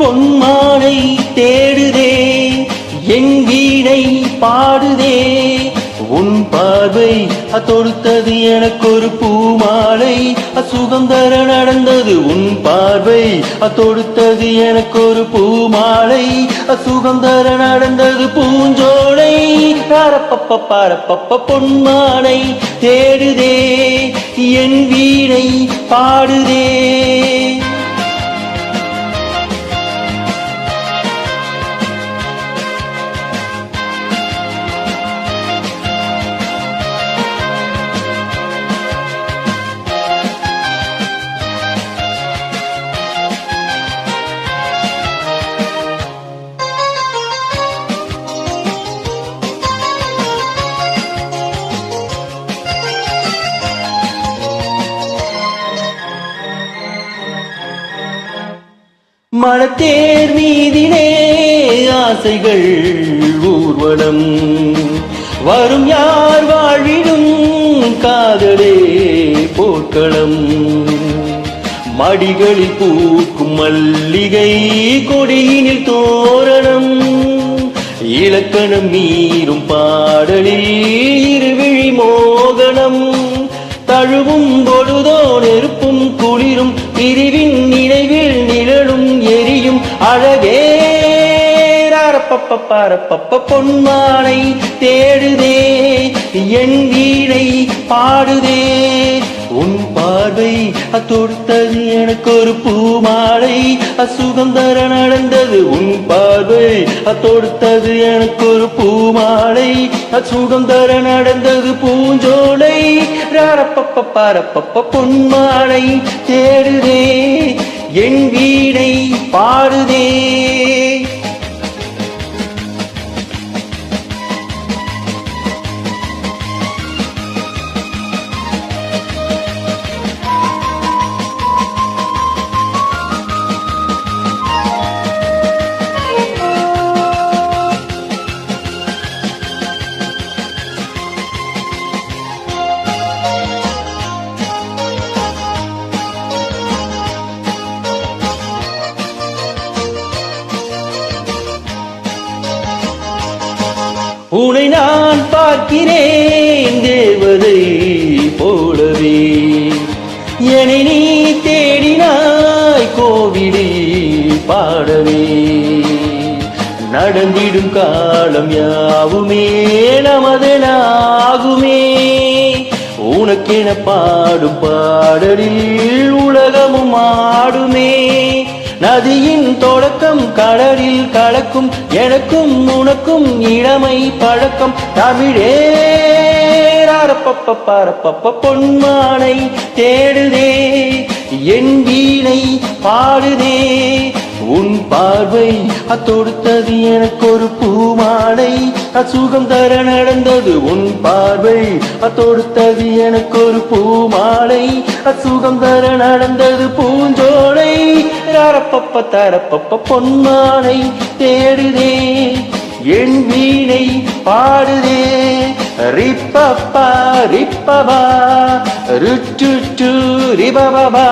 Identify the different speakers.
Speaker 1: பொன்மானை தேடுதே என் வீணை பாடுதே. உன் பார்வை தொடுத்தது எனக்கு ஒரு பூமாலை சுகந்தர நடந்தது உன் பார்வை தொடுத்தது எனக்கு ஒரு பூமாலை சுகந்தர நடந்தது பூஞ்சோலை. பரப்பப்ப பரப்பப்ப பொன்மானை தேடுதே என் வீணை பாடுதே. மனத்தேர் மீதினே ஆசைகள் ஊர்வலம். வரும் யார் வாழ்விடும் காதலே போர்க்களம். மடிகளில் பூக்கும் மல்லிகை கொடியினில் தோரணம். இலக்கணம் மீறும் பாடலில் இருவிழி மோகனம். தழுவும் பொழுதோ நெருப்பும் குளிரும் பிரிவின் ரப்பப்ப பரப்பப்ப பொன்மானை தேடுதே என் வீணை பாடுதே. உன் பார்வை அத்தொடுத்தது எனக்கு ஒரு பூமாலை அசுகந்தர நடந்தது. உன் பார்வை அத்தொடுத்தது எனக்கு ஒரு பூமாலை அசுகந்தர நடந்தது. பூஞ்சோலை ரப்பப்ப பரப்பப்ப பொன்மாலை தேடுதே என் வீ உனை நான் பார்க்கிறேன் தேவதை போலவே. என்னை நீ தேடினாய் கோவிலே பாடவே. நடந்திடும் காலம் யாவுமே நமதனாகுமே. உனக்கென பாடும் பாடலில் உலகமும் ஆடுமே. நதியின் தொடக்கம் கடலில் கலக்கும். எனக்கும் உனக்கும் இளமை பழக்கம். தமிழே பரப்பப்ப பொன்மானை தேடுதே. என் வீணை பாடுதே. உன் பார்வை அத்தொடுத்தது எனக்கு ஒரு பூமாலை. அசுகம் தர நடந்தது உன் பார்வை அத்தொடுத்தது எனக்கு ஒரு பூமாலை. அசுகம் தர நடந்தது பூஞ்சோலை. தரப்பப்ப தரப்பப்ப பொன்மானை தேடுதே என் வீணை பாடுதே. ரிப்பப்பா ரிப்பபா ருட்டு ரிபபா